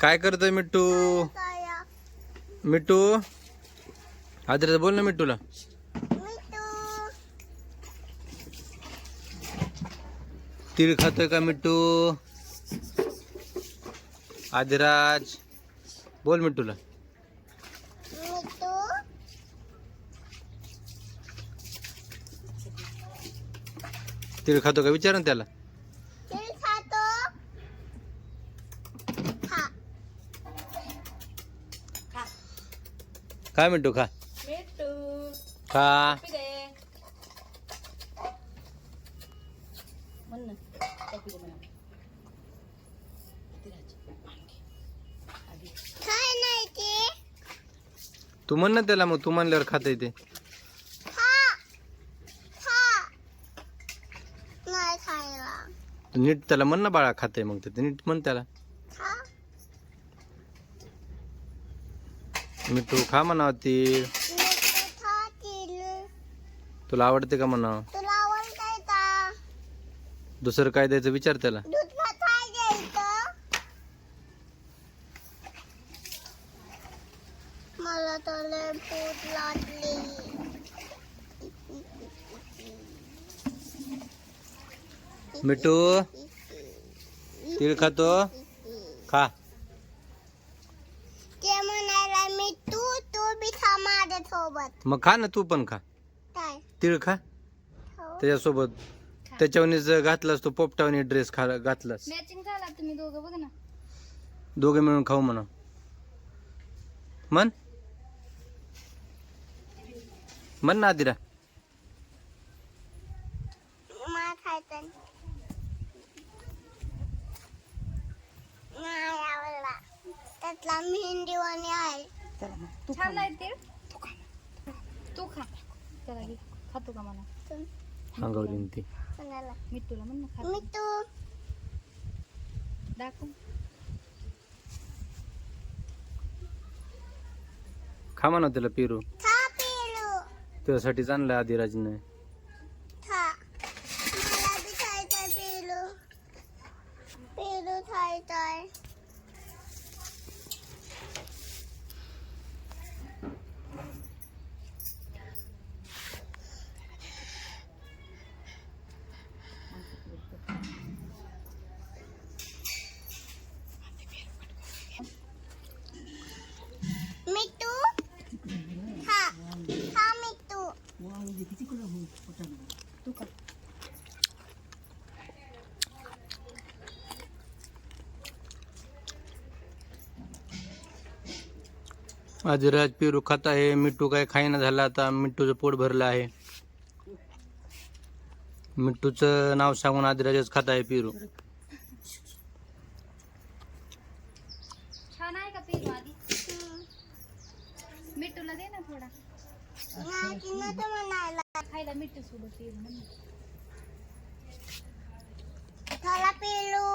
काय करतोय मिट्टू? मिट्टू? आद्र बोल ना मिट्टूला. तीळ खातोय का मिट्टू? आदिराज बोल मिट्टूला. तीळ खातो का? विचार ना त्याला. काय मिट्टू खा. मिट्टू खा. ते. तू म्हण ना त्याला मग तू म्हणल्यावर खात ते. खा. खा. नाही खायला. तू नीट त्याला म्हण ना बाळा खाते मग ते. नीट म्हण त्याला खा मिट्टू खा म्हणा तीळ मिठू तुला आवडते का म्हणा? दुसरं काय द्यायचं विचार त्याला. मिट्टू तीळ खातो? खा ते म्हणायला मी तू तू बी खा माझ्या सोबत. मग खा ना तू पण खा. काय? तीळ खा. हो. त्याच्यासोबत त्याच्यावनीच घातलास तो पोपटावनी ड्रेस खा घातलास. मॅचिंग झाला तुम्ही दोघं बघ ना. दोघे मिळून खाऊ म्हणा. म्हण. म्हण ना आदिरा. मला खायचं. नाही आवडला. त्यातला मेहंदीवाणी आहे. छान नाही ते. तू खा. त्याला घे. खातो का मला? ती. कोणाला मिट्टूला म्हण ना खा मी तू. दाखव. खा म्हणा त्याला पेरू. खा पेरू. त्याच्यासाठीच आणलं आदिराजने खा. मला बी खायचंय पेरू. पेरू खायचंय मिट्टू खा खा मिट्टू तू खा आदिराज पेरू खात आहे मिट्टू काय खाईना झाला आता मिट्टूचं पोट भरलं आहे. मिट्टूचं नाव सांगून आदिराजच खात आहे पेरू. छान आहे का पेरू आधी? मिट्टूला दे ना थोडा. खायला मिट्टू सोबत पेरू म्हण ना. थोडा पेरू.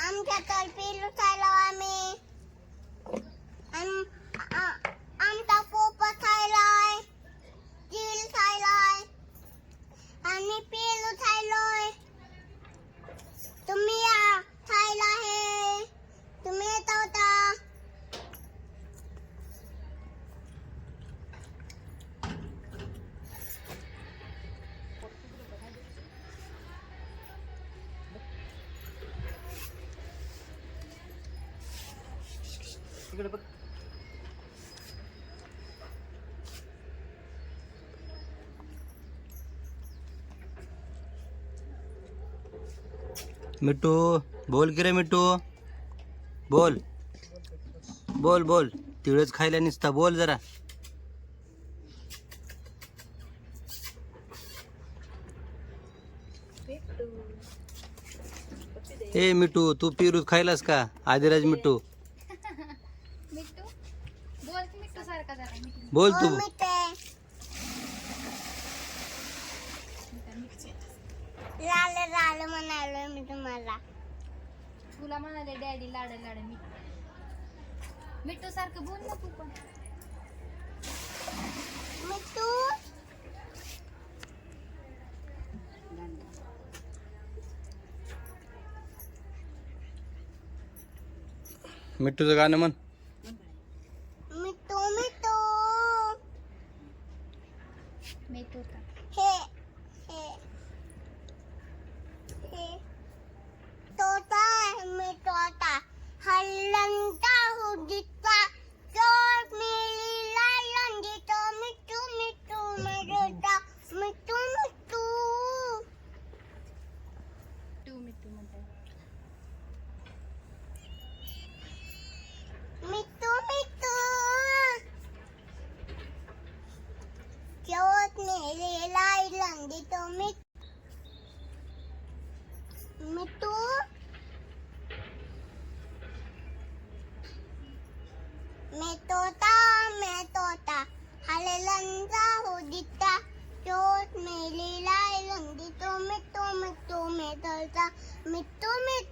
आमच्या पेरू आम्ही आम- आ- आमचा पोपट खायलाय तीळ खायलाय आणि पेरू खायलोय तुम्ही या खायला हे तुम्ही येत होता मिट्टू बोल की रे मिट्टू बोल. बोल बोल. तिळच खायला निसता बोल जरा. ए मिट्टू तू पेरू खायलास का? आदिराज मिट्टू मिट्टू बोल की मिट्टू सारखा जरा मिट्टू बोल तू. मी ते लाल लाल म्हणालोय मी तुम्हाला. तुला म्हणाले डॅडी लाड लाड मी. मिट्टू सारखं बोल ना तू पण. मी तू मिठूचं गाणं म्हण मिठू मिठू मिठू का हे हे हे. तोता मी तोता हल्लंता हुदिता चोट मिली लायंदी तो मिठू मिठू मरता मिठू मिठू टू मिठू म्हणतात मिठू मिठू चोट मिली लायंदी तो मिठू मिठू मैं तोता मैं तोता. हले लंजा हो दिता चोट मेली लाई लंगी. तो मिट्टू मिट्टू मैं तोता. मिट्टू मिट्टू